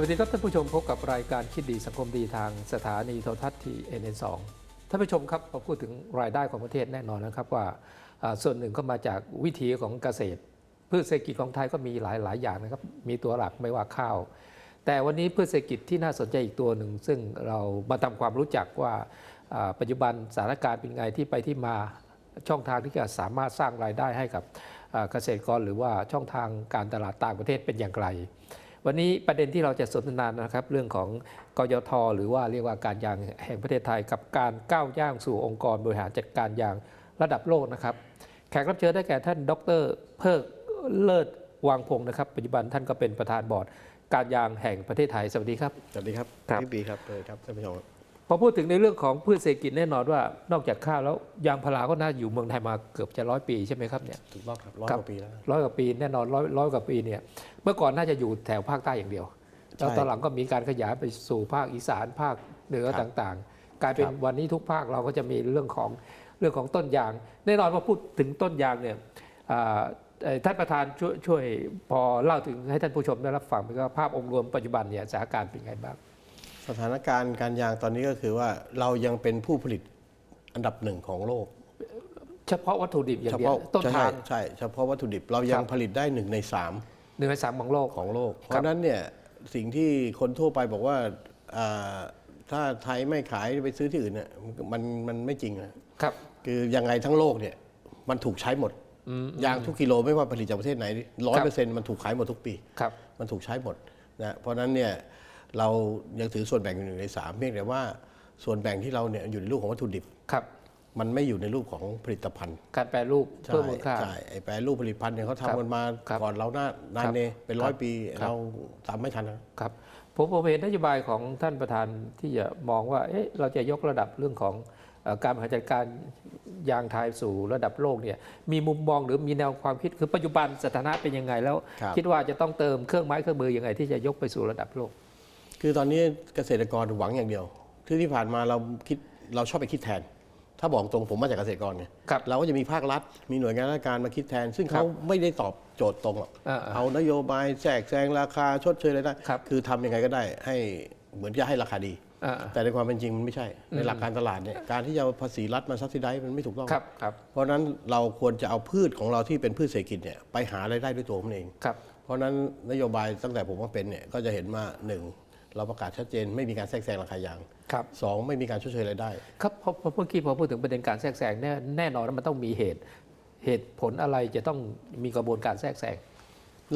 สวัสดีครับท่านผู้ชมพบกับรายการคิดดีสังคมดีทางสถานีโทรทัศน์ทีเอ็นเอสองท่านผู้ชมครับพอพูดถึงรายได้ของประเทศแน่นอนนะครับว่าส่วนหนึ่งก็มาจากวิถีของเกษตรพืชเศรษฐกิจของไทยก็มีหลายหลายอย่างนะครับมีตัวหลักไม่ว่าข้าว แต่วันนี้พืชเศรษฐกิจที่น่าสนใจอีกตัวหนึ่ง ซึ่งเรามาทำความรู้จักว่าปัจจุบันสถานการณ์เป็นไงที่ไปที่มาช่องทางที่จะสามารถสร้างรายได้ให้กับเกษตรกร หรือว่าช่องทางการตลาดต่างประเทศเป็นอย่างไร วันนี้ประเด็นที่เราจะสนทนานะครับ เรื่องของกยทหรือว่าเรียกว่าการยางแห่งประเทศไทย กับการก้าวย่างสู่องค์กรบริหารจัดการยางระดับโลกนะครับ แขกรับเชิญได้แก่ท่านดร เพิกเลิศวางพงศ์นะครับ ปัจจุบันท่านก็เป็นประธานบอร์ด การยางแห่งประเทศไทยสวัสดีครับ สวัสดีครับครับ พี่ปีครับเลยครับท่านผู้ชม พอพูดถึงในเรื่องของพืชเศรษฐกิจแน่นอนว่านอกจากข้าวแล้วยางพาราก็น่าอยู่เมืองไทยมาเกือบจะร้อยปีใช่ไหมครับเนี่ยถูกต้องครับร้อยครับกว่าปีแล้วร้อยกว่าปีแน่นอนร้อยร้อยกว่าปีเนี่ยเมื่อก่อนน่าจะอยู่แถวภาคใต้อย่างเดียวใช่แล้วตอนหลังก็มีการขยายไปสู่ภาคอีสานภาคเหนือครับต่างๆ กลายเป็นครับวันนี้ทุกภาคเราก็จะมีเรื่องของเรื่องของต้นยาง แน่นอนพอพูดถึงต้นยางเนี่ยอ่าเอ่อท่านประธานช่วยช่วยพอเล่าถึงให้ท่านผู้ชมได้รับฟังไหมครับภาพองค์รวมปัจจุบันเนี่ยสถานการณ์เป็นไงบ้าง สถานการณ์การยางตอนนี้ก็คือว่าเรายังเป็นผู้ผลิตอันดับหนึ่งของโลก เฉพาะวัตถุดิบอย่างเฉเดียวพาะต้นใช่ทางใช่เฉพาะวัตถุดิบเรายัคงรับผลิตได้หนึ่งในสาม หนึ่งในสามของโลก ของโลก เพราะฉะนั้นเนี่ยสิ่งที่คนทั่วไปบอกว่าอ่าถ้าไทยไม่ขายไปซื้อที่อื่นเนี่ยมันมันไม่จริงนะครับ คือยังไงทั้งโลกเนี่ยมันถูกใช้หมดอืมยางทุกกิโลไม่ว่าผลิตจากประเทศไหนร้อยเปอร์เซ็นต์มันถูกขายหมดทุกปี ครับ มันถูกใช้หมดนะเพราะฉะนั้นเนี่ย เรายังถือส่วนแบ่งอยู่หนึ่งในสามเพียงแต่ว่าส่วนแบ่งที่เราเนี่ยอยู่ในรูปของวัตถุดิบ ครับ มันไม่อยู่ในรูปของผลิตภัณฑ์การแปรรูปเพิ่มมูลค่า ใช่ไอ้แปรรูปผลิตภัณฑ์เนี่ยเขาครับทำกันมาครับก่อนเราหน้านานครับเนเป็นร้อยครับปีครับ เราตามไม่ทันนะ ครับผมผมเห็นนโยบายของท่านประธานที่จะมองว่าเอ๊ะเราจะยกระดับเรื่องของเอ่อการบริหารจัดการยางไทยสู่ระดับโลกเนี่ยมีมุมมองหรือมีแนวความคิดคือปัจจุบันสถานะเป็นยังไงแล้วครับคิดว่าจะต้องเติมเครื่องไม้เครื่องมือยังไงที่จะยกไปสู่ระดับโลก คือตอนนี้เกษตรกรหวังอย่างเดียว ที่ที่ผ่านมาเราคิดเราชอบไปคิดแทน ถ้าบอกตรงผมมาจากเกษตรกรไงครับเราก็จะมีภาครัฐ มีหน่วยงานราชการมาคิดแทน ซึ่งครับเขาไม่ได้ตอบโจทย์ตรงหรอกอ่าเอานโยบายแจกแจงราคาชดเชยอะไรได้ครับ คือทำยังไงก็ได้ให้เหมือนจะให้ราคาดี อ่าแต่ในความเป็นจริงมันไม่ใช่ ในหลักการตลาดเนี่ยการที่จะเอาภาษีรัฐมาซับซิได้มันไม่ถูกต้อง ครับครับเพราะฉะนั้นเราควรจะเอาพืชของเราที่เป็นพืชเศรษฐกิจเนี่ยไปหารายได้ด้วยตัวมันเอง ครับ เพราะฉะนั้นนโยบายตั้งแต่ผมมาเป็นเนี่ยก็จะเห็นว่าหนึ่ง เราประกาศชัดเจน ไม่มีการแทรกแซงราคายางครับสองไม่มีการชดเชยรายได้ ครับพอพอเมื่อกี้พอพูดถึงประเด็นการแทรกแซงแน่แน่นอนว่ามันต้องมีเหตุ เหตุผลอะไรจะต้องมีกระบวนการแทรกแซง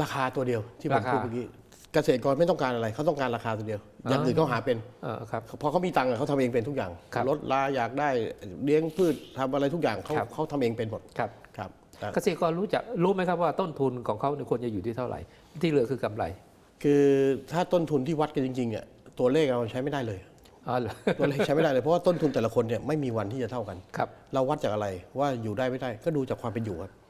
ราคาตัวเดียวที่ผมราคาพูดเมื่อกี้เกษตรกรไม่ต้องการอะไรเขาต้องการราคาตัวเดียว อย่างอื่นเขาหาเป็นเออครับ พอเขามีตังค์อะเขาทำเองเป็นทุกอย่างครับลดลาอยากได้เลี้ยงพืชทำอะไรทุกอย่างเขาครับ เขาทำเองเป็นหมดครับ ครับแต่ เกษตรกรรู้จักรู้ไหมครับว่าต้นทุนของเขาเนี่ยควรจะอยู่ที่เท่าไหร่ ที่เหลือคือกำไร คือถ้าต้นทุนที่วัดกันจริงๆเนี่ยตัวเลขเราใช้ไม่ได้เลยอ๋อเหรอตัวเลขใช้ไม่ได้เลยเพราะว่าต้นทุนแต่ละคนเนี่ยไม่มีวันที่จะเท่ากัน ครับ เราวัดจากอะไรว่าอยู่ได้ไม่ได้ก็ดูจากความเป็นอยู่ครับอ่า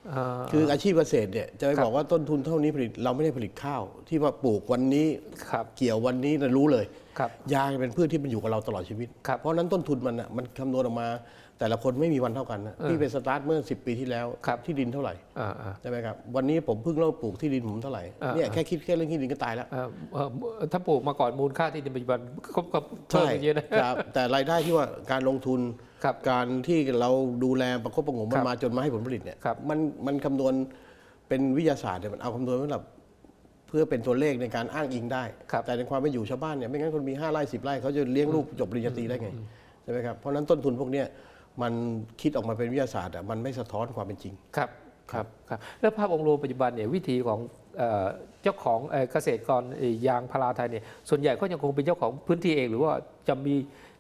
คืออาชีพเกษตรเนี่ยจะไปครับบอกว่าต้นทุนเท่านี้ผลิตเราไม่ได้ผลิตข้าว ที่ว่าปลูกวันนี้ครับเกี่ยววันนี้นะรู้เลยครับยางเป็นพืชที่มันอยู่กับเราตลอดชีวิตครับเพราะฉะนั้นต้นทุนมันอะมันคำนวณออกมา แต่ละคนไม่มีวันเท่ากันนะเออพี่เป็นสตาร์ทเมื่อ 10 ปีที่แล้วครับที่ดินเท่าไหร่อ่าอ่าใช่ไหมครับวันนี้ผมเพิ่งเริ่มปลูกที่ดินผมเท่าไหร่อ่าเนี่ยแค่คิดแค่เรื่องที่ดินก็ตายแล้วเอ่อเอ่อถ้าปลูกมาก่อนมูลค่าที่ดินปัจจุบันก็ก็เพิ่มอย่างเงี้ยนะครับแต่รายได้ที่ว่าการลงทุน ครับการที่เราดูแลประคบประหงมคมัรันบมาจนมาให้ผลผลิตเนี่ยครับ มันมันคำนวณเป็นวิทยาศาสตร์เนี่ยมันเอาคำนวณไว้แบบเพื่อเป็นตัวเลขในการอ้างอิงได้ ครับ แต่ในความเป็นอยู่ชาวบ้านเนี่ยไม่งั้นคนมี 5ไร่10ไร่เขาจะเลี้ยงลูกจบปริญญาตรีได้ไงใช่ไหมครับเพราะฉะนั้นต้นทุนพวกเนี้ยมันคิดออกมาเป็นวิทยาศาสตร์อะมันไม่สะท้อนความเป็นจริง ครับครับครับ แล้วภาพองค์รวมปัจจุบันเนี่ยวิธีของเอ่อเจ้าของเอ่อเกษตรกรเอ่อยางพาราไทยเนี่ยส่วนใหญ่ก็ยังคงเป็นเจ้าของพื้นที่เอง หรือว่าจะมี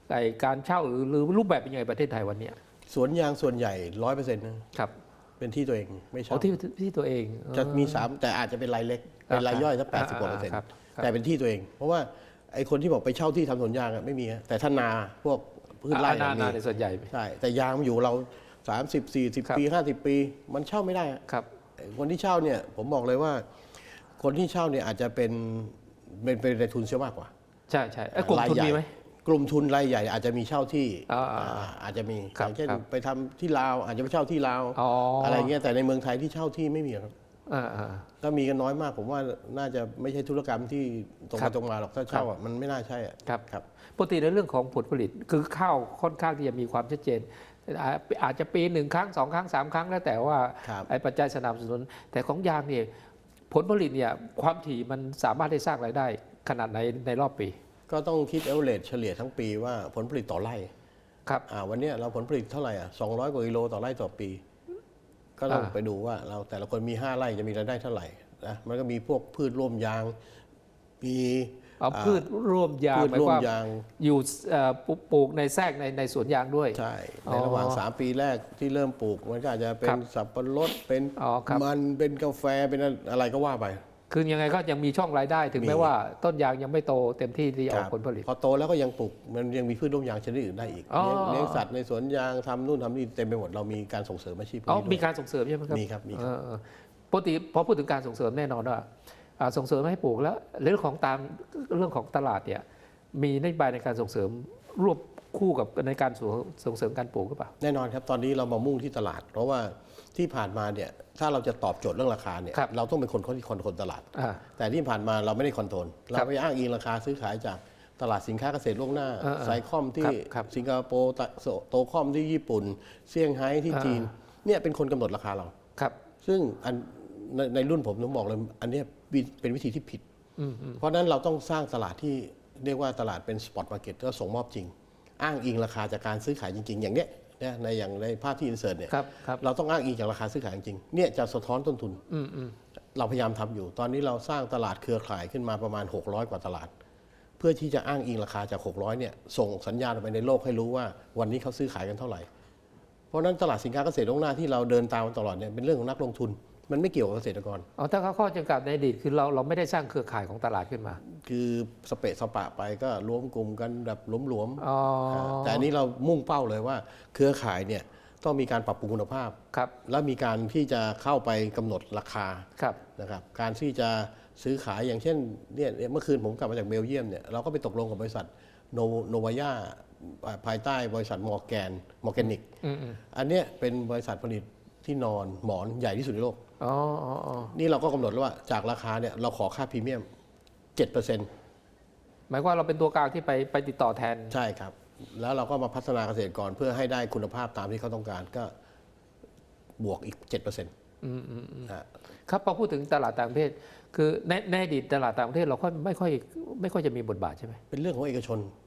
ไอ้การเช่าหรือหรือรูปแบบเป็นยังไงประเทศไทยวันเนี้ยสวนยางส่วนใหญ่ร้อยเปอร์เซ็นต์นะครับเป็นที่ตัวเองไม่เอาใช่ที่ที่ตัวเองจะมีสามแต่อาจจะเป็นรายเล็กเป็นรายย่อยสักแปดสิบกว่าเปอร์เซ็นต์ครับครับ แต่เป็นที่ตัวเอง เพราะว่าไอ้คนที่บอกไปเช่าที่ทำสวนยางอะไม่มีอะแต่ถ้านาพวกพืชไร่อ่านาอะนามีในส่วนใหญ่ ใช่แต่ยางมันอยู่เรา 30 ครับ 40 ปี 50 ปี มันเช่าไม่ได้อะ ครับ คนที่เช่าเนี่ยผมบอกเลยว่า คนที่เช่าเนี่ยอาจจะเป็นเป็นเป็นในทุนเสียมากกว่า ใช่ใช่ไอ้กลุ่มรายทุนใหญ่ มีไหม กลุ่มทุนรายใหญ่อาจจะมีเช่าที่อ่าอ่าอ่าอาจจะมีครัอบย่างเช่นครับไปทำที่ลาวอาจจะไปเช่าที่ลาวอ๋อออะไรเงี้ยแต่ในเมืองไทยที่เช่าที่ไม่มีหรอกอ่าอ่า ถ้ามีกันน้อยมาก ผมว่าน่าจะไม่ใช่ธุรกรรมที่ตรงครัไปบตรงมาหรอกถ้าเช่าอะมันไม่น่าใช่อะครับ ครับ ปกติในเรื่องของผลผลิตคือข้าวค่อนข้างที่จะมีความชัดเจนอาอาจจะปีหนึ่งครั้งสองครั้งสามครั้งแล้วแต่ว่าครับ ไอ้ปัจจัยสนับสนุน แต่ของยางเนี่ยผลผลิตเนี่ยความถี่มันสามารถได้สร้างรายได้ขนาดไหนในรอบปี ก็ต้องคิดเอเวอเรเฉลี่ยทั้งปีว่าผลผลิตต่อไร่ครับ อ่าวันเนี้ยเราผลผลิตเท่าไหร่อะ200กว่ากิโลต่อไร่ต่อปี ก็ต้องอ่า ไปดูว่าเราแต่ละคนมี5ไร่จะมีรายได้เท่าไหร่นะมันก็มีพวกพืชร่วมยางมีเอาพืชร่วมยางพืชหมายร่วความมยาง อยู่เอ่อปลูกปลูกในแทรกในในสวนยางด้วย ใช่ อ๋อในระหว่าง 3 ปีแรกที่เริ่มปลูก มันก็อาจจะเป็ครันบสับปะรดเป็นอ๋อครับ มันเป็นกาแฟเป็นอะไรก็ว่าไป คือยังไงก็ยังมีช่องรายได้ ถึงมีแม้ว่าต้นยางยังไม่โตเต็มที่ที่จะออกครับผลผลิต พอโตแล้วก็ยังปลูกมันยังมีพืชร่วมยางชนิดอื่นได้อีกอ๋อเลี้ยงเลี้ยงสัตว์ในสวนยางทำนู่นทำนี่เต็มไปหมดเรามีการส่งเสริมอาชีพพวกอ๋อนี้มีด้วยการส่งเสริมใช่ไหมครับมีครับมีครับเออเออปกติพอพูดถึงการส่งเสริมแน่นอนว่าอ่าส่งเสริมให้ปลูกแล้วเรื่องของตามเรื่องของตลาดเนี่ยมีนโยบายในการส่งเสริมรวบ คู่กับในการส่งส่งเสริมการปลูกหรือเปล่า แน่นอนครับ ตอนนี้เรามามุ่งที่ตลาด เพราะว่าที่ผ่านมาเนี่ยถ้าเราจะตอบโจทย์เรื่องราคาเนี่ยครับเราต้องเป็นคนที่คอนโทรลตลาด อ่าแต่ที่ผ่านมาเราไม่ได้คอนโทรลเราครับไปอ้างอิงราคาซื้อขายจากตลาดสินค้าเกษตรล่วงหน้าเออเออไซคอมที่ครับครับสิงคโปร์ตะโตคอมที่ญี่ปุ่นเซี่ยงไฮ้ที่เออจีนเนี่ยเป็นคนกำหนดราคาเรา ครับ ซึ่งอันในในรุ่นผมต้องบอกเลยอันเนี้ยวิเป็นวิธีที่ผิดอืมอืมเพราะฉะนั้นเราต้องสร้างตลาดที่เรียกว่าตลาดเป็นสปอตมาร์เก็ตก็ส่งมอบจริง อ้างอิงราคาจากการซื้อขายจริง ๆ อย่างเนี้ยเนี่ยในอย่างในภาพที่อินเสิร์ตเนี่ยครับครับ เราต้องอ้างอิงจากราคาซื้อขายจริงๆเนี่ยจะสะท้อนต้นทุน อืมอืมเราพยายามทำอยู่ ตอนนี้เราสร้างตลาดเครือข่ายขึ้นมาประมาณ 600 กว่าตลาด เพื่อที่จะอ้างอิงราคาจาก 600 เนี่ย ส่งสัญญาณออกไปในโลกให้รู้ว่าวันนี้เขาซื้อขายกันเท่าไหร่ เพราะฉะนั้นตลาดสินค้าเกษตรล่วงหน้าที่เราเดินตามมาตลอดเนี่ยเป็นเรื่องของนักลงทุน มันไม่เกี่ยวกับเกษตรกรเอาถ้าข้อจำกัดในอดีตคือเราเราไม่ได้สร้างเครือข่ายของตลาดขึ้นมา คือสเปะสปะไปก็รวมกลุ่มกันแบบหลวมๆอ๋อแต่อันนี้เรามุ่งเป้าเลยว่า เครือข่ายเนี่ยต้องมีการปรับปรุงคุณภาพ ครับและมีการที่จะเข้าไปกำหนดราคา ครับ นะครับการที่จะซื้อขายอย่างเช่นเนี่ยเนี่ยเมื่อคืนผมกลับมาจากเบลเยียมเนี่ยเราก็ไปตกลงกับบริษัทโนโนวายาภายใต้บริษัทมอร์แกนมอร์แกนิก อืมอืมอันเนี้ยเป็นบริษัทผลิต ที่นอนหมอนใหญ่ที่สุดในโลก อ๋ออ๋ออ๋อนี่เราก็กำหนดแล้วว่าจากราคาเนี่ยเราขอค่าพรีเมียม7%หมายความว่าเราเป็นตัวกลางที่ไปไปติดต่อแทน ใช่ครับ แล้วเราก็มาพัฒนาเกษตรกรเพื่อให้ได้คุณภาพตามที่เขาต้องการก็บวกอีก7%เอืมอืมอืมอะครับพอพูดถึงตลาดต่างประเทศ คือในในอดีตตลาดต่างประเทศเราก็ไม่ค่อยไม่ค่อยจะมีบทบาทใช่ไหมเป็นเรื่องของเอกชนอ๋อ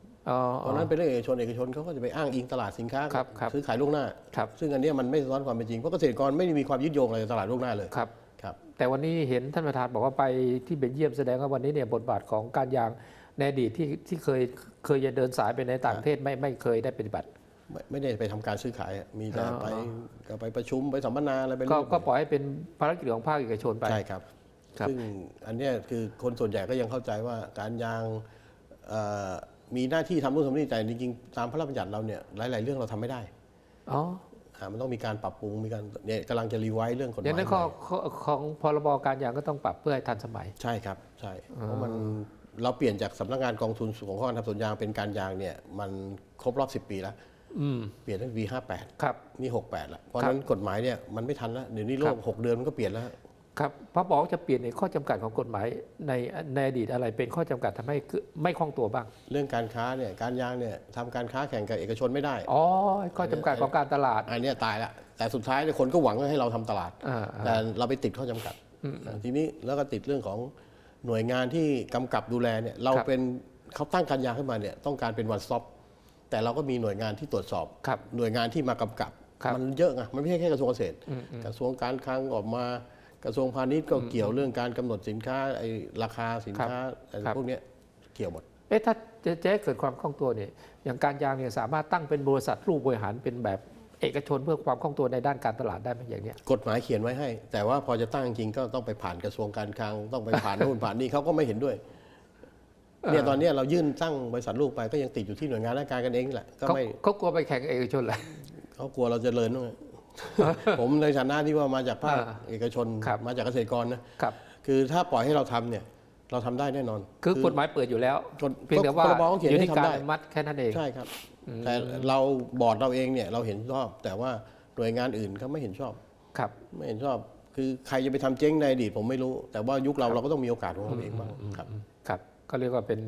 ตอนนั้นเป็นเรื่องเอกชนเอกชนเขาก็จะไปอ้างอิงตลาดสินค้าครับครับซื้อขายล่วงหน้า ครับซึ่งอันเนี้ยมันไม่สะท้อนความเป็นจริงเพราะเกษตรกรไม่ได้มีความยึดโยงอะไรกับตลาดล่วงหน้าเลยครับ ครับ แต่วันนี้เห็นท่านประธานบอกว่าไปที่เบลเยียมแสดงว่าวันนี้เนี่ยบทบาทของการยางในอดีตที่ที่เคยเคยจะเดินสายไปในต่างประเทศไม่ไม่เคยได้ปฏิบัติไม่ไม่ได้ไปทำการซื้อขายอะมีแต่อ๋อไปก็ไปประชุมไปสัมมนาอะไรไปก็เรื่อยก็ปล่อยให้เป็นภารกิจของภาคเอกชนไปใช่ครับครับซึ่งอันเนี้ยคือคนส่วนใหญ่ก็ยังเข้าใจว่าการยางเอ่อ มีหน้าที่ทำนู่นทำนี่แต่จริงๆตามพระราชบัญญัติเราเนี่ยหลาย ๆ เรื่องเราทำไม่ได้อ๋ออ่ามันต้องมีการปรับปรุงมีการเนี่ยกำลังจะรีไวซ์เรื่องกฎหอย่างมายนั้นข้อใหม่ข้อของพรบการยางก็ต้องปรับเพื่อให้ทันสมัย ใช่ครับใช่เพราะมันเราเปลี่ยนจากสำนักงานกองทุนของข้อการทำสวนยางเป็นการยางเนี่ยมันครบรอบ 10 ปีแล้วอืมเปลี่ยนตั้งปี58 ครับ นี่ 68แล้วเพราะฉะนั้นกฎหมายเนี่ยมันไม่ทันแล้วเดี๋ยวนี้โลครักบหกเดือนมันก็เปลี่ยนแล้ว ครับพระบอกว่าจะเปลี่ยนในข้อจำกัดของกฎหมายในในอดีตอะไรเป็นข้อจำกัดทำให้คือไม่คล่องตัวบ้าง เรื่องการค้าเนี่ยการยางเนี่ยทำการค้าแข่งกับเอกชนไม่ได้ อ๋อ ข้อจำกัดของการตลาด อันเนี้ยตายละแต่สุดท้ายเนี่ยคนก็หวังให้เราทำตลาดอ่าแต่เราไปติดข้อจำกัด ทีนี้แล้วก็ติดเรื่องของหน่วยงานที่กำกับดูแลเนี่ยเราครับเป็นเขาตั้งการยางขึ้นมาเนี่ยต้องการเป็นวันซ t อ p แต่เราก็มีหน่วยงานที่ตรวจสอบครับหน่วยงานที่มากำกับครับ มันเยอะไงมันไม่ใช่แค่กระทรวงเกษตร กระทรวงการคลังออกมา กระทรวงพาณิชย์ก็เกี่ยวเรื่องการกำหนดสินค้าไอ้ราคาสินค้าไอ้ครับพวกเนี้ยเกี่ยวหมดเอ๊ะถ้าจะจะให้เกิดความคล่องตัวเนี่ยอย่างการยางเนี่ยสามารถตั้งเป็นบริษัทรูปบริหารเป็นแบบเอกชนเพื่อความคล่องตัวในด้านการตลาดได้ไหมอย่างเนี้ยกฎหมายเขียนไว้ให้ แต่ว่าพอจะตั้งจริงก็ต้องไปผ่านกระทรวงการคลังต้องไปผ่านนู่นผ่านนี่เขาก็ไม่เห็นด้วยเนี่ยตอนเนี้ยเรายื่นตั้งบริษัทลูกไปก็ยังติดอยู่ที่หน่วยงานราชการกันเองนี่แหละก็เขาไม่เขากลัวไปแข่งกับเอกชนแหละเขากลัวเราจเจริญด้วย ผมในฐานะที่ว่ามาจากภาคอ่าเอกชนครับมาจากเกษตรกรนะครับ คือถ้าปล่อยให้เราทำเนี่ย เราทำได้แน่นอน คือกฎหมายเปิดอยู่แล้วกฎเพียงแต่ว่าพรบเขาเขียนอยู่ให้ที่ทำการได้อนุมัดแค่นั้นเองใช่ครับ แต่เราบอร์ดเราเองเนี่ยเราเห็นชอบ แต่ว่าหน่วยงานอื่นเขาไม่เห็นชอบครับ ไม่เห็นชอบคือใครจะไปทำเจ๊งในอดีตผมไม่รู้ แต่ว่ายุคเราเราก็ต้องมีโอกาสของเราเองบ้างครับครับ ก็เรียกว่าเป็น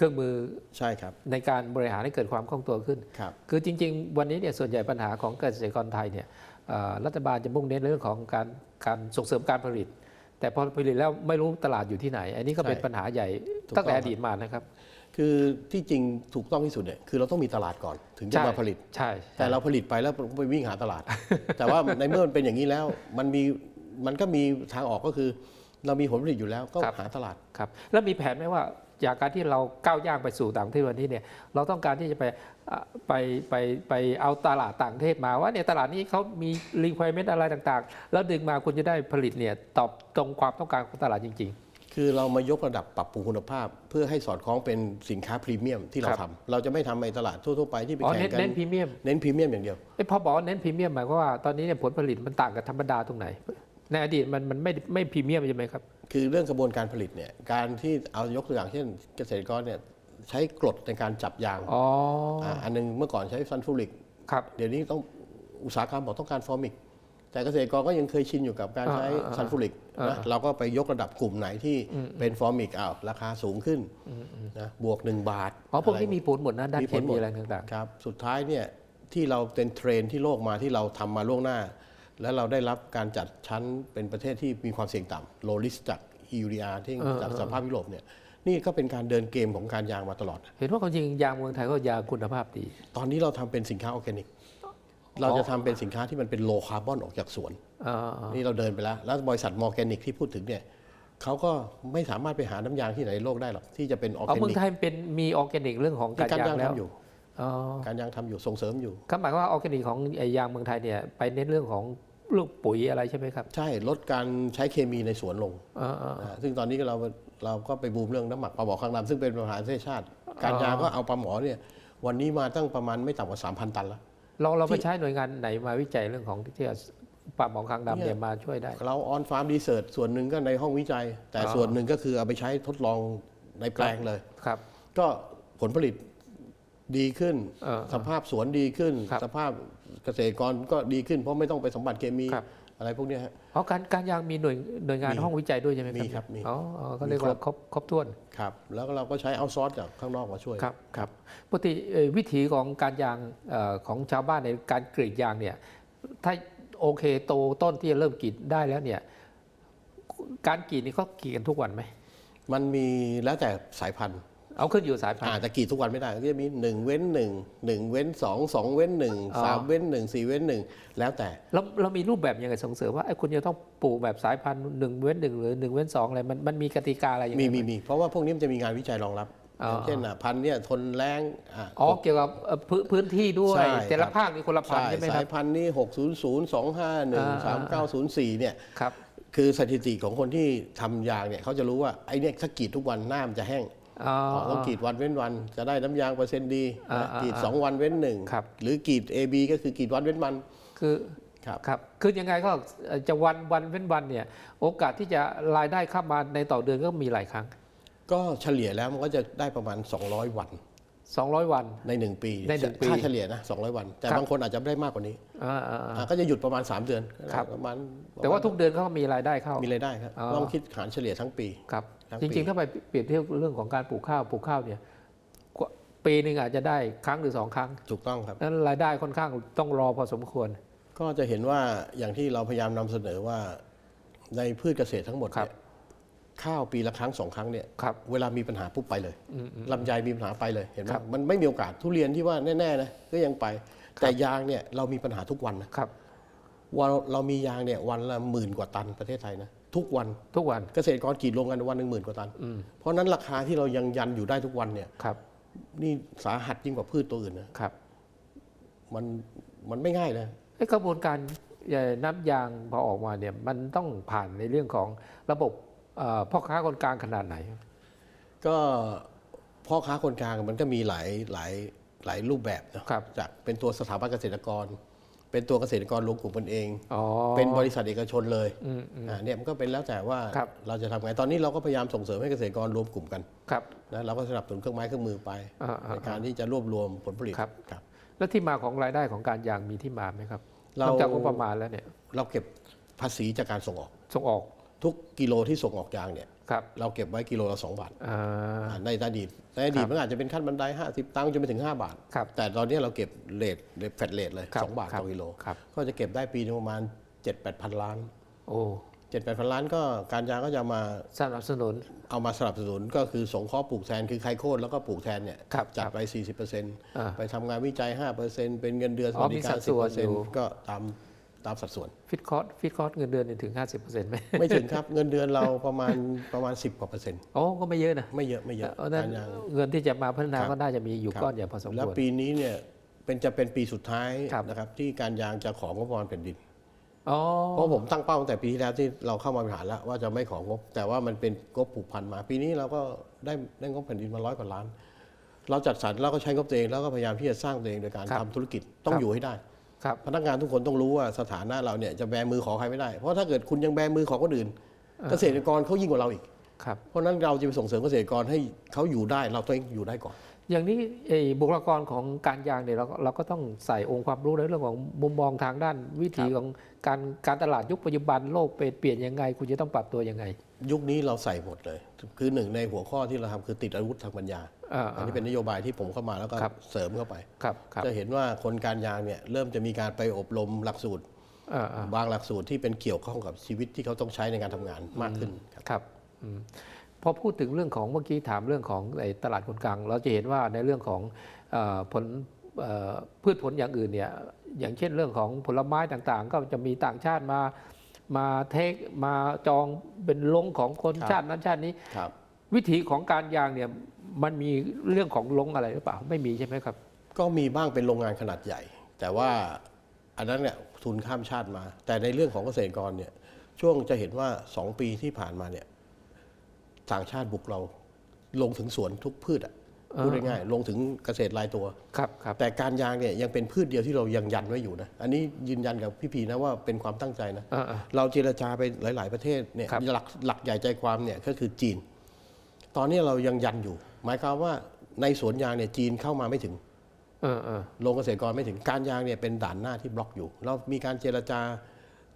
เอ่อเครื่องมือใช่ครับในการบริหารให้เกิดความคล่องตัวขึ้นครับคือจริง ๆ วันนี้เนี่ยส่วนใหญ่ปัญหาของเกษตรกรไทยเนี่ยเอ่อรัฐบาลจะมุ่งเน้นเรื่องของการการส่งเสริมการผลิต แต่พอผลิตแล้วไม่รู้ตลาดอยู่ที่ไหน อันนี้ก็เป็นใช่ปัญหาใหญ่ถูกตั้งแต่ต้องอดีตมานะครับ คือที่จริงถูกต้องที่สุดเนี่ยคือเราต้องมีตลาดก่อนถึงจะใช่มาผลิตใช่แต่เราผลิตไปแล้วไปวิ่งหาตลาด แต่ว่าในเมื่อมันเป็นอย่างนี้แล้วมันมีมันก็มีทางออกก็คือ เรามีผลผลิตอยู่แล้วก็หาตลาดครับ แล้วมีแผนไหมว่า จากการที่เราก้าวย่างไปสู่ต่างประเทศวันนี้เนี่ยเราต้องการที่จะไปอะไปไปไปเอาตลาดต่างประเทศมาว่าเนี่ยตลาดนี้เขามี requirement อะไรต่างๆ แล้วดึงมาคุณจะได้ผลิตเนี่ยตอบตรงความต้องการของตลาดจริงคือเรามายกระดับปรับปรุงคุณภาพ เพื่อให้สอดคล้องเป็นสินค้าพรีเมียมที่เราครัทำบเราจะไม่ทำในตลาดทั่วๆไปที่ไปๆอ๋อแข่เน้นงกันเน้นพรีเมียมเน้นพรีเมียมอย่างเดียวไอ้พอบอกว่าเน้นพรีเมียมหมายความว่าตอนนี้เนี่ยผลผลิตมันต่างกับธรรมดาตรงไหน ในอดีตมันมันไม่ไม่พรีเมียมใช่ไหมครับ คือเรื่องกระบวนการผลิตเนี่ยการที่เอายกตัวอย่างเช่นเกษตรกรเนี่ยใช้กรดในการจับยางอ๋อาอันหนึงเมื่อก่อนใช้ซันฟูริก ครับ เดี๋ยวนี้ต้องอุตสาหกรรมบอกต้องการฟอร์มิก แต่เกษตรกรก็ยังเคยชินอยู่กับการใช้อ่าอ่าซันฟูริกอ่านะเราก็ไปยกระดับกลุ่มไหนที่เป็นฟอร์มิกอ้าวราคาสูงขึ้นนะบวก 1 บาทอ๋อพวกนี้ะไรมีผลหมดนะด้านมีเคผลหมมีดอะไรต่าง ครับ สุดท้ายเนี่ยที่เราเป็นเทรนด์ที่โลกมาที่เราทำมาล่วงหน้า แล้วเราได้รับการจัดชั้นเป็นประเทศที่มีความเสี่ยงต่ำโลลิสจาก EUDR ที่จากสหภาพยุโรปเนี่ยนี่ก็เป็นการเดินเกมของการยางมาตลอดๆเห็นว่าความจริงยางเมืองไทยก็ยางคุณภาพดี ตอนนี้เราทำเป็นสินค้าออร์แกนิก เราจะทำเป็นสินค้าที่มันเป็นโลคาร์บอนออกจากสวนอ่านี่เราเดินไปแล้ว แล้วบริษัทมอร์แกนิกที่พูดถึงเนี่ยเขาก็ไม่สามารถไปหาน้ำยางที่ไหนในโลกได้หรอกที่จะเป็นออร์เอาแกเมืองนิกไทยเป็นมีออร์แกนิกเรื่องของมีการการยางยางแล้วทำอยู่อ๋อการยางทำอยู่ส่งเสริมอยู่ก็หมายความว่าออร์แกนิกของไอ้ยางเมืองไทยเนี่ยไปเน้นเรื่องของ ลูกปุ๋ยอะไรใช่ไหมครับ ใช่ลดการใช้เคมีในสวนลงอ่าอ่า นะฮะซึ่งตอนนี้ก็เราเราก็ไปบูมเรื่องน้ำหมักปลาหมอข้างดำซึ่งเป็นปัญหาประเทศชาติ การยางก็เอาปลาหมอเนี่ยวันนี้มาตั้งประมาณไม่ต่ำกว่า 3,000 ตันแล้ว เราเราไปใช้หน่วยงานไหนมาวิจัยเรื่องของที่จะปราบหมองคางดำเนี่ยมาช่วยได้ เราออนฟาร์มรีเสิร์ชส่วนหนึ่งก็ในห้องวิจัย แต่อ๋อ ส่วนหนึ่งก็คือเอาไปใช้ทดลองในแปลงเลย ครับ ก็ผลผลิตดีขึ้น เออสภาพสวนดีขึ้น ครับ สภาพ เกษตรกรก็ดีขึ้นเพราะไม่ต้องไปสัมผัสเคมีครับ อะไรพวกเนี้ยฮะ อ๋อการการยางมีหน่วยหน่วยงานมีห้องวิจัยด้วยใช่ไหมครับมีครับมีอ๋ออ๋อก็เรียกว่ามีคครรบบครบถ้วนครับ แล้วก็เราก็ใช้เอาซอสจากข้างนอกมาช่วย ครับครับปกติเอ่อวิถีของการยางเอ่อของชาวบ้านในการกรีดยางเนี่ยถ้าโอเคโตต้นที่จะเริ่มกรีดได้แล้วเนี่ยการกรีดนี่เขากรีดกันทุกวันไหม มันมีแล้วแต่สายพันธุ์ เอาขึ้นอยู่สายพันอาธุ์จจะกรีดทุกวันไม่ได้ก็จะมีหนึ่งเว้นหนึ่งหนึ่งเว้นสองสองเว้นหนึ่งอ๋อสามเว้นหนึ่งสี่เว้นหนึ่งแล้วแต่เราเรามีรูปแบบยังไงส่งเสริมว่าไอ้คุณจะต้องปลูกแบบสายพันธุ์หนึ่งเว้นหนึ่งหรือหนึ่งเว้นสองอะไรมันมันมีกติกาอะไรยังไงมีไหมีมีเพราะว่าพวกนี้มันจะมีงานวิจัยรองรับอ๋ออย่างเช่นอะพันธุ์เนี่ยทนแรงอะอ๋อเกี่ยวกับเอ่อพื้นพื้นที่ด้วยใช่แต่ละครับภาคนี่คนละพันธุ์ใช่ไหมคสารับยพันธุ์นี่หกศูนย์ศูนย์สองห้าหนึ่งสามเก้าศูนย์สี่เนี่ยครับคือสถิติของคนที่ทำยางเนี่ยเขาจะรู้ว่าไอ้เนี่ยถ้ากรีดทุกวันหน้ามันจะแห้ง อ๋ออ๋อ ต้องกรีดวันเว้นวัน จะได้น้ำยางเปอร์เซ็นต์ดีอ่านะอ่ากรีดสองวันเว้นหนึ่งครับ หรือกรีด AB ก็คือกรีดวันเว้นวัน คือครับ ครับคือยังไงก็เอ่อจะวันวันเว้นวันเนี่ย โอกาสที่จะรายได้เข้ามาในต่อเดือนก็มีหลายครั้ง ก็เฉลี่ยแล้วมันก็จะได้ประมาณ 200 วัน200 วัน ใน 1 ปีในหนึ่งปีค่าเฉลี่ยนะ200 วัน แต่ครับ บางคนอาจจะได้มากกว่านี้อ่าอ่าอ่า อะก็จะหยุดประมาณ 3 เดือนครับ ประมาณแต่ว่าทุกเดือนเขาก็มีรายได้เข้า มีรายได้ครับอ๋อ ต้องคิดหารเฉลี่ยทั้งปี ครับ ทั้งจปี ริงๆ ถ้าไปเปรียบเทียบเรื่องของการปลูกข้าวปลูกข้าวเนี่ยกว่าปีหนึ่งอาจจะได้ครั้งหรือสองครั้งถูกต้องครับ นั้นรายได้ค่อนข้างต้องรอพอสมควร ก็จะเห็นว่าอย่างที่เราพยายามนำเสนอว่าในพืชเกษตรทั้งหมดครัเนี่บยข้าวปีละครั้งสองครั้งเนี่ยครับ เวลามีปัญหาปุ๊บไปเลยลำไยมีปัญหาไปเลยเห็นไหมครับมันไม่มีโอกาสทุเรียนที่ว่าแน่ๆนะก็ยังไป แต่ยางเนี่ยเรามีปัญหาทุกวันนะครับ วันเรามียางเนี่ยวันละหมื่นกว่าตันประเทศไทยนะ ทุกวันทุกวันเกษตรกรกรีดลงกันวันหนึ่งหมื่นกว่าตัน เพราะฉะนั้นราคาที่เรายังยันอยู่ได้ทุกวันเนี่ยครับ นี่สาหัสยิ่งกว่าพืชตัวอื่นนะครับ มันมันไม่ง่ายนะไอ้กระบวนการเอ่อน้ำยางพอออกมาเนี่ยมันต้องผ่านในเรื่องของระบบเอ่อพ่อค้าคนกลางขนาดไหน ก็พ่อค้าคนกลางมันก็มีหลายหลายหลายรูปแบบนะครับจากเป็นตัวสถาบันเกษตรกร เป็นตัวเกษตรกรรวมกลุ่มกันเองอ๋อเป็นบริษัทเอกชนเลยอืมอืมอ่าเนี่ยมันก็เป็นแล้วแต่ว่าครับเราจะทำไงตอนนี้เราก็พยายามส่งเสริมให้เกษตรกรรวมกลุ่มกันครับนะเราก็สนับสนุนเครื่องไม้เครื่องมือไปอ่าอ่าในการที่จะรวบรวมผลผลิตครับครับแล้วที่มาของรายได้ของการยางมีที่มาไหมครับเรานอกจากงบประมาณแล้วเนี่ย เราเก็บภาษีจากการส่งออกส่งออก ทุกกิโลที่ส่งออกยางเนี่ย ครับเราเก็บไว้กิโลละ2บาทอ่าอ่า ในอดีตในอดีตมันอาจจะเป็นขั้นบันได 50 ตังค์จนไปถึง 5 บาท ครับแต่ตอนนี้เราเก็บเลทแฟดเลทเลย ครับ2 บาทครับต่อกิโล ครับ ก็จะเก็บได้ปีนึงประมาณ 7-8พันล้าน โอ้7-8พันล้านก็การยางก็จะมาสนับสนุน เอามาสนับสนุนก็คือสงเคราะห์ปลูกแทนคือใครโค่นแล้วก็ปลูกแทนเนี่ยครับจัดครับไปอ่า40%ไปทำงานวิจัย 5%เป็นเงินเดือนสอ๋อวัสดิมีกาสัรดส่วนอยู่ 10%ก็ตาม ตามสัดส่วนฟิตคอร์สฟิตคอร์สเงินเดือนนี่ถึง 50%ไหมไม่ถึงครับ เงินเดือนเราประมาณประมาณ 10กว่าเปอร์เซ็นต์โอ้ก็ไม่เยอะนะ ไม่เยอะไม่เยอะเพราะฉะนั้นการยางเงินที่จะมาพัฒนาครับก็น่าจะมีอยู่ครับก้อนใหญ่พอสมแล้วควรปีนี้เนี่ยเป็นจะเป็นปีสุดท้ายครับนะครับที่การยางจะของงบประมาณแผ่นดินอ๋อเพราะผมตั้งเป้าตั้งแต่ปีที่แล้วที่เราเข้ามาบริหารแล้วว่าจะไม่ของงบ แต่ว่ามันเป็นงบผูกพันมา ปีนี้เราก็ได้ได้งบแผ่นดินมาร้อยกว่าล้าน เราจัดสรรแล้วก็ใช้งบตัวเองแล้วก็พยายามที่จะสร้างตัวเองโดยการครับทำธุรกิจต้องครับอยู่ให้ได้ ครับพนักงานทุกคนต้องรู้ว่าสถานะเราเนี่ยจะแบมือขอใครไม่ได้ เพราะถ้าเกิดคุณยังแบมือขอคนอื่น เกษตรกรเขายิ่งกว่าเราอีก ครับ เพราะฉะนั้นเราจะไปส่งเสริมเกษตรกรให้เขาอยู่ได้เราตัวเองอยู่ได้ก่อน อย่างนี้ไอ้บุคลากรของการยางเนี่ยเราก็เราก็ต้องใส่องค์ความรู้ในเรื่องของมุมมองทางด้านวิถีของการการตลาดยุคปัจจุบันโลกเปลี่ยนเปลี่ยนยังไง คุณจะต้องปรับตัวยังไง ยุคนี้เราใส่หมดเลย คือหนึ่งในหัวข้อที่เราทำคือติดอาวุธทางปัญญาอ่าอันนี้เป็นนโยบายที่ผมเข้ามาแล้วก็ครับเสริมเข้าไปครับครับจะเห็นว่าคนการยางเนี่ยเริ่มจะมีการไปอบรมหลักสูตรอ่าอ่าบางหลักสูตรที่เป็นเกี่ยวข้องกับชีวิตที่เขาต้องใช้ในการทำงานมากขึ้นครับครับอืม พอพูดถึงเรื่องของเมื่อกี้ถามเรื่องของไอ้ตลาดคนกลาง เราจะเห็นว่าในเรื่องของเออผลเอ่อพืชผลอย่างอื่นเนี่ยอย่างเช่นเรื่องของผลไม้ต่างๆ ก็จะมีต่างชาติมามาเทคมาจองเป็นลงของคนครับชาตินั้นชาตินี้ครับวิถีของการยางเนี่ยมันมีเรื่องของลงอะไรหรือเปล่าไม่มีใช่ไหมครับ ก็มีบ้างเป็นโรงงานขนาดใหญ่ แต่ว่าอันนั้นเนี่ยทุนข้ามชาติมา แต่ในเรื่องของเกษตรกรเนี่ยช่วงจะเห็นว่า 2 ปีที่ผ่านมาเนี่ย ต่างชาติบุกเรา ลงถึงสวนทุกพืชอะพูดง่ายๆลงถึงเกษตรรายตัวครับครับแต่การยางเนี่ยยังเป็นพืชเดียวที่เรายังยันไว้อยู่นะอันนี้ยืนยันกับพี่พีนะว่าเป็นความตั้งใจนะ อ่าอ่าเราเจรจาไปหลาย ๆ ประเทศเนี่ยครับ หลักหลักใหญ่ใจความเนี่ยก็คือจีน ตอนนี้เรายังยันอยู่ หมายความว่าในสวนยางเนี่ยจีนเข้ามาไม่ถึงเออเออโรงเกษตรกรไม่ถึงการยางเนี่ยเป็นด่านหน้าที่บล็อกอยู่ เรามีการเจรจา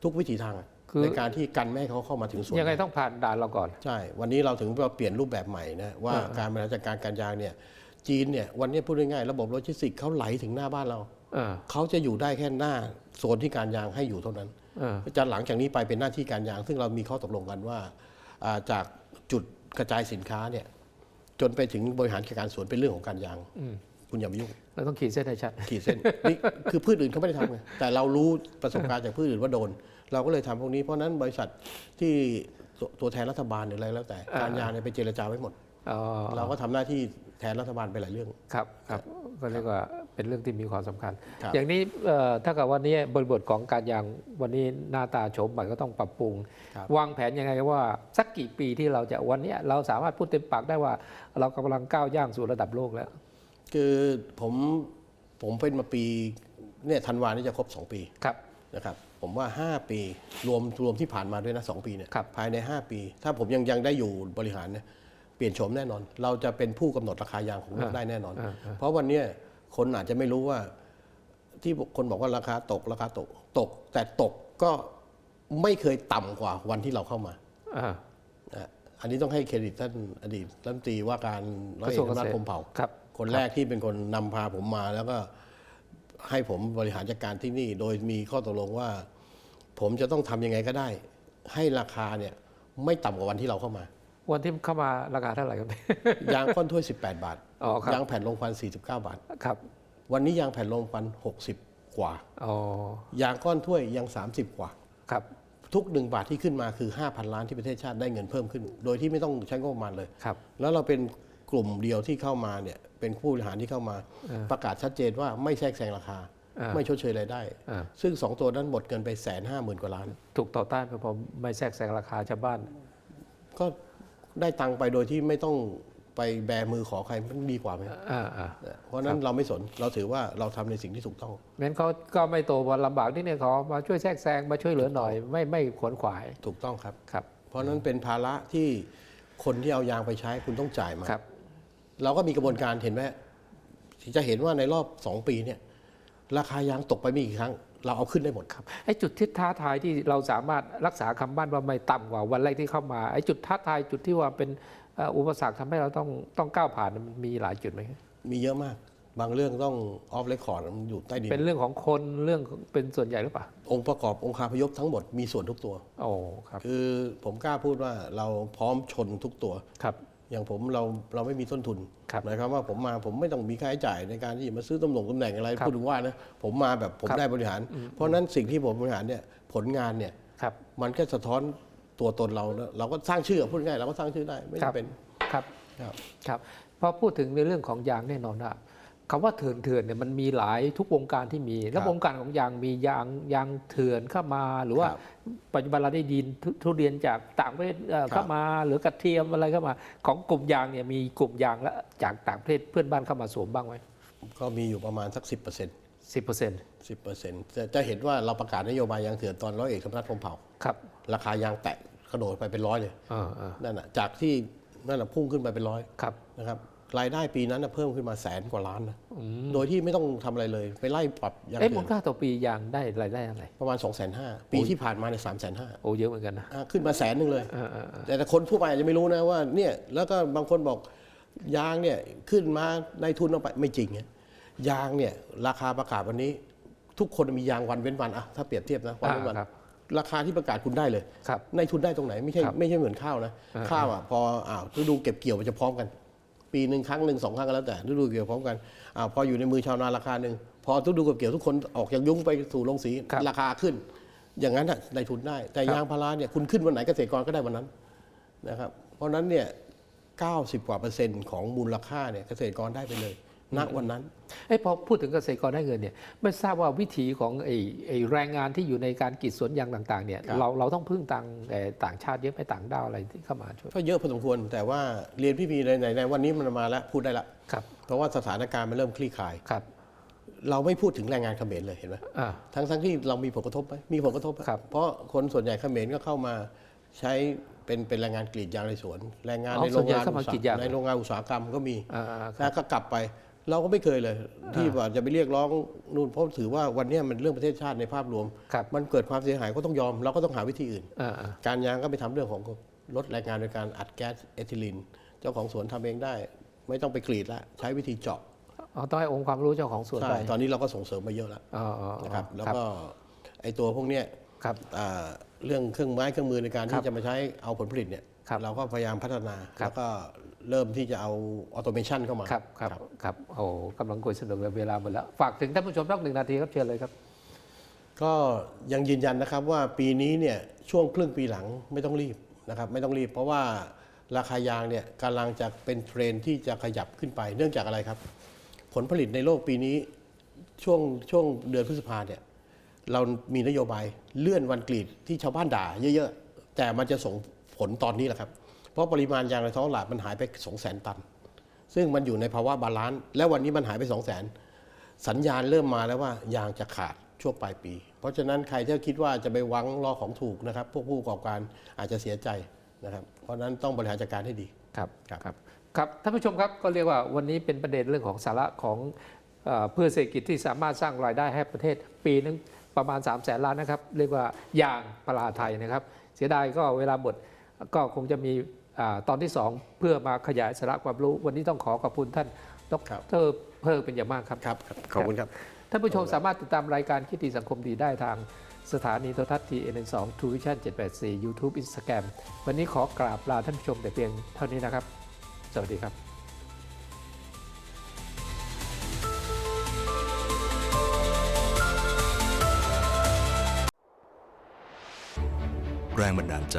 ทุกวิถีทางอะ ในการที่กันไม่ให้เขาเข้ามาถึงสวนยังไงต้องผ่านด่านเราก่อน ใช่ วันนี้เราถึงเราเปลี่ยนรูปแบบใหม่นะว่าอ่าการบริหารจัดการการยางเนี่ยจีนเนี่ยวันนี้พูดง่ายๆระบบโลจิสติกส์เขาไหลถึงหน้าบ้านเราเออเขาจะอยู่ได้แค่หน้าโซนที่การยางให้อยู่เท่านั้นเออจะหลังจากนี้ไปเป็นหน้าที่การยาง ซึ่งเรามีข้อตกลงกันว่าอ่า จากจุดกระจายสินค้าเนี่ยจนไปถึงบริหารกิจการสวนเป็นเรื่องของการยางอืม คุณอย่ามายุ่ง เราต้องขีดเส้นให้ชัด ขีดเส้นนี่คือพืชอื่นเขาไม่ได้ทำไงแต่เรารู้ประสบการณ์จากพืชอื่นว่าโดน เราก็เลยทำพวกนี้เพราะฉะนั้นบริษัทที่ตัวตัวแทนรัฐบาลหรืออะไรแล้วแต่อ่าการยางเนี่ยไปเจรจาไว้หมด อ๋อเราก็ทำหน้าที่แทนรัฐบาลไปหลายเรื่อง ครับครับก็เรียกว่าเป็นเรื่องที่มีความสำคัญ ครับ อย่างนี้เอ่อถ้ากับวันนี้บริบทของการยางวันนี้หน้าตาโฉมใหม่ก็ต้องปรับปรุง ครับ วางแผนยังไงว่าสักกี่ปีที่เราจะวันเนี้ยเราสามารถพูดเต็มปากได้ว่า เรากำลังก้าวย่างสู่ระดับโลกแล้ว คือผมผมเป็นมาปีเนี่ยธันวานี่จะครบ 2 ปีครับ นะครับผมว่า 5 ปีรวมรวมที่ผ่านมาด้วยนะสปีเนี่ยครับ ภายใน 5 ปี ถ้าผมยังยังได้อยู่บริหารเนี่ยเปลี่ยนโฉมแน่นอน เราจะเป็นผู้กำหนดราคายางของโลกได้แน่นอน อ่าอ่า เพราะวันเนี้ยคนอาจจะไม่รู้ว่า ที่คนบอกว่าราคาตกราคาตกตก แต่ตกก็ไม่เคยต่ำกว่าวันที่เราเข้ามา อ่านะอันนี้ต้องให้เครดิตท่านอดีตรัฐมนตรีว่าการร้อยเอกธรรมนัฐพรหมเผ่า ครับ คนแรกที่เป็นคนนำพาผมมาแล้วก็ให้ผมบริหารจัดการที่นี่ โดยมีข้อตกลงว่า ผมจะต้องทำยังไงก็ได้ ให้ราคาเนี่ยไม่ต่ำกว่าวันที่เราเข้ามา วันที่เข้ามาราคาเท่าไหร่ครับ ยางก้อนถ้วย 18 บาทอ๋อครับ ยางแผ่นลงควัน 49 บาท ครับวันนี้ยางแผ่นลงควัน 60 กว่า อ๋อยางก้อนถ้วยยัง 30 กว่า ครับทุกหนึ่งบาทที่ขึ้นมาคือ 5,000 ล้านที่ประเทศชาติได้เงินเพิ่มขึ้น โดยที่ไม่ต้องใช้งบประมาณเลย ครับ แล้วเราเป็นกลุ่มเดียวที่เข้ามาเนี่ยเป็นผู้บริหารที่เข้ามา ประกาศชัดเจนว่าไม่แทรกแซงราคาอ่าไม่ชดเชยรายได้อ่าซึ่งสองตัวนั้นหมดเงินไปแสนห้าหมื่นกว่าล้าน ถูกต่อต้านไปเพราะไม่แทรกแซงราคาชาวบ้าน ก็ได้ตังค์ไปโดยที่ไม่ต้องไปแบมือขอใครมันดีกว่าไหมอ่าอ่าเพราะฉะนั้นเราไม่สนเราถือว่าเราทำในสิ่งที่ถูกต้องงั้นเขาก็ไม่โตวันลำบากที่เนี่ยขอมาช่วยแทรกแซงมาช่วยเหลือหน่อย ไม่ไม่ขวนขวาย ถูกต้องครับครับ เพราะฉะนั้นเป็นภาระที่คนที่เอายางไปใช้คุณต้องจ่ายมาครับ เราก็มีกระบวนการเห็นไหมจะเห็นว่าในรอบสองปีเนี่ยราคายางตกไปไม่กี่ครั้ง เราเอาขึ้นได้หมดไอ้จุดที่ท้าทายที่เราสามารถรักษาคำมั่นว่าไม่ต่ำกว่าวันแรกที่เข้ามาไอ้จุดท้าทายจุดที่ว่าเป็นเอ่ออุปสรรคทำให้เราต้องต้องก้าวผ่านมันมีหลายจุดไหมครับมีเยอะมากบางเรื่องต้องออฟเรคคอร์ดมันอยู่ใต้ดิน เป็นเรื่องของคนเรื่องเป็นส่วนใหญ่หรือเปล่า องค์ประกอบองค์คาพยพทั้งหมดมีส่วนทุกตัวโอ้ครับ คือผมกล้าพูดว่าเราพร้อมชนทุกตัวครับ อย่างผมเราเราไม่มีต้นทุนครับหมายความว่าผมมาผมไม่ต้องมีค่าใช้จ่ายในการที่จะมาซื้อตำแหน่งตำแหน่งอะไรครับพูดถึงว่านะผมมาแบบผมครับได้บริหาร เพราะฉะนั้นสิ่งที่ผมบริหารเนี่ยผลงานเนี่ยครับมันก็สะท้อนตัวตนเราแล้วเราก็สร้างชื่อพูดง่ายๆเราก็สร้างชื่อได้ไม่ครัจำบเป็นครับครับครับพอพูดถึงในเรื่องของยางแน่นอนว่า คำว่าเถื่อนเถื่อนเนี่ยมันมีหลายทุกวงการที่มี แล้วครับวงการของยางมียางยางเถื่อนเข้ามา หรือว่าครับปัจจุบันเราได้ยินทุทุเรียนจากต่างประเทศเอ่อครับเข้ามา หรือกระเทียมอะไรเข้ามา ของกลุ่มยางเนี่ยมีกลุ่มยางแล้วจากต่างประเทศเพื่อนบ้านเข้ามาสวมบ้างไหมก็มีอยู่ประมาณสัก10%สิบเปอร์เซ็นต์10%จะจะเห็นว่าเราประกาศนโยบายยางเถื่อนตอนร้อยเอกธรรมนัฐพรหมเผ่าครับราคายางแตะกระโดดไปเป็นร้อยเลยอ่าอ่านั่นน่ะจากที่นั่นน่ะพุ่งขึ้นไปเป็นร้อยครับนะครับ รายได้ปีนั้นน่ะเพิ่มขึ้นมาแสนกว่าล้านนะโดยที่ไม่ต้องทำอะไรเลย ไปไล่ปรับยางเอ๊ะเถื่มูอลนค่าต่อปียางได้รายได้อะไรประมาณ2 5 0 0 0ปีที่ผ่านมาในสามแสนห้าโอ้เยอะเหมือนกันนะขึ้นมาแสนหนึ่งเลยเออเออเออแต่แต่คนทั่วไปอาจจะไม่รู้นะว่าเนี่ยแล้วก็บางคนบอกยางเนี่ยขึ้นมาในทุนเอาไปไม่จริงเนี่ยยางเนี่ยราคาประกาศวันนี้ ทุกคนมียางวันเว้นวันอะถ้าเปรียบเทียบนะวันเว้นวันอ่าครับราคาที่ประกาศคุณได้เลยครับในทุนได้ตรงไหนไม่ใช่ครับไม่ใช่เหมือนข้าวนะ ข้าวอะพออ้าวฤดูเก็บเกี่ยวมันจะพร้อมกัน ปีหนึ่งครั้งหนึ่งสองครั้งก็แล้วแต่ฤดูเกี่ยวพร้อมกันอ้าวพออยู่ในมือชาวนาราคาหนึ่งพอฤดูเก็บเกี่ยวทุกคนออกจากยุ้งไปสู่โรงสีครับราคาขึ้น อย่างนั้นอะในทุนได้ แต่ครับ ยางพาราเนี่ยคุณขึ้นวันไหนเกษตรกรก็ได้วันนั้นนะครับเพราะฉะนั้นเนี่ย90กว่าเปอร์เซ็นต์ของมูลค่าเนี่ยเกษตรกรได้ไปเลย ณวันนั้นเอ้ยพอพูดถึงเกษตรกรได้เงินเนี่ยไม่ทราบว่าวิถีของไอ้ไอ้แรงงานที่อยู่ในการกรีดสวนยางต่างๆเนี่ยครับ เราเราต้องพึ่งต่างเอ่อต่างชาติเยอะไหมต่างด้าวอะไรที่เข้ามาช่วยก็เยอะพอสมควร แต่ว่าเรียนพี่พีในในในวันนี้มันมาแล้วพูดได้ละครับเพราะว่าสถานการณ์มันเริ่มคลี่คลาย ครับเราไม่พูดถึงแรงงานเขมรเลยเห็นไหมอ่า ทั้งทั้งที่เรามีผลกระทบไหมมีผลกระทบครับ เพราะคนส่วนใหญ่เขมรก็เข้ามาใช้เป็นเป็นแรงงานกรีดยางในสวน แรงงานอ๋อในโรงส่วนใหญ่งานเข้ามาอุตสกรีดยาง ในโรงงานอุตสาหกรรมก็มีอ่าอ่าคแล้รับวก็กลับไป เราก็ไม่เคยเลย ที่ว่าจะไปเรียกร้องนู่นเพราะถือว่าวันเนี้ยมันเรื่องประเทศชาติในภาพรวมครับมันเกิดความเสียหายก็ต้องยอม เราก็ต้องหาวิธีอื่นอ่าอ่าการยางก็ไปทำเรื่องของลดแรงงานโดยการอัดแก๊สเอทิลีนเจ้าของสวนทำเองได้ ไม่ต้องไปกรีดละใช้วิธีเจาะอ๋อต้องให้องค์ความรู้เจ้าของสวนใช่ไปตอนนี้เราก็ส่งเสริมมาเยอะแล้วอ๋ออ๋ออ๋อนะครับแล้วครับก็ไอตัวพวกเนี้ยครับอ่าเรื่องเครื่องไม้เครื่องมือในการครัที่บจะมาใช้เอาผลผลิตเนี่ยครับเราก็พยายามพัฒนาครับแล้วก็ เริ่มที่จะเอาออโตเมชันเข้ามาครับครับครับโอ้กำลังคุยสนุกเลยเวลาหมดแล้ว ฝากถึงท่านผู้ชมสักหนึ่งนาทีครับเชิญเลยครับ ก็ยังยืนยันนะครับว่าปีนี้เนี่ยช่วงครึ่งปีหลังไม่ต้องรีบนะครับไม่ต้องรีบ เพราะว่าราคายางเนี่ยกำลังจะเป็นเทรนด์ที่จะขยับขึ้นไปเนื่องจากอะไรครับ ผลผลิตในโลกปีนี้ช่วงช่วงเดือนพฤษภาเนี่ยเรามีนโยบายเลื่อนวันกรีดที่ชาวบ้านด่าเยอะ ๆ แต่มันจะส่งผลตอนนี้แหละครับ เพราะปริมาณยางในท้องตลาดมันหายไป 2 0 0 0 0 0 ตัน ซึ่งมันอยู่ในภาวะบาลานซ์และวันนี้มันหายไป 2 0 0 0 0 0 สัญญาณเริ่มมาแล้วว่ายางจะขาดช่วงปลายปี เพราะฉะนั้นใครที่คิดว่าจะไปหวังรอของถูกนะครับ พวกผู้ประกอบการอาจจะเสียใจนะครับ เพราะฉะนั้นต้องบริหารจัดการให้ดี ครับครับครับครับท่านผู้ชมครับก็เรียกว่าวันนี้เป็นประเด็นเรื่องของสาระของเอ่อเพื่อเศรษฐกิจที่สามารถสร้างรายได้ให้ประเทศปีนึงประมาณ 3 0 0แสนล้านนะครับ เรียกว่ายางปลาไทยนะครับ เสียดายก็เวลาหมดก็คงจะมีอา ตอนที่ 2 เพื่อมาขยายสาระความรู้ วันนี้ต้องขอขอบคุณท่านดครับรเพิ่มเป็นอย่างมากครับครับครับ ขอบคุณครับ ท่านผู้ชมสามารถติดตามรายการคิดดีสังคมดีได้ทางสถานีโทรทัศน์ทีเอ็นสองทูวิชั่น784 YouTube Instagram วันนี้ขอกราบลาท่านผู้ชมแต่เพียงเท่านี้นะครับ สวัสดีครับแรงบันดาลใจ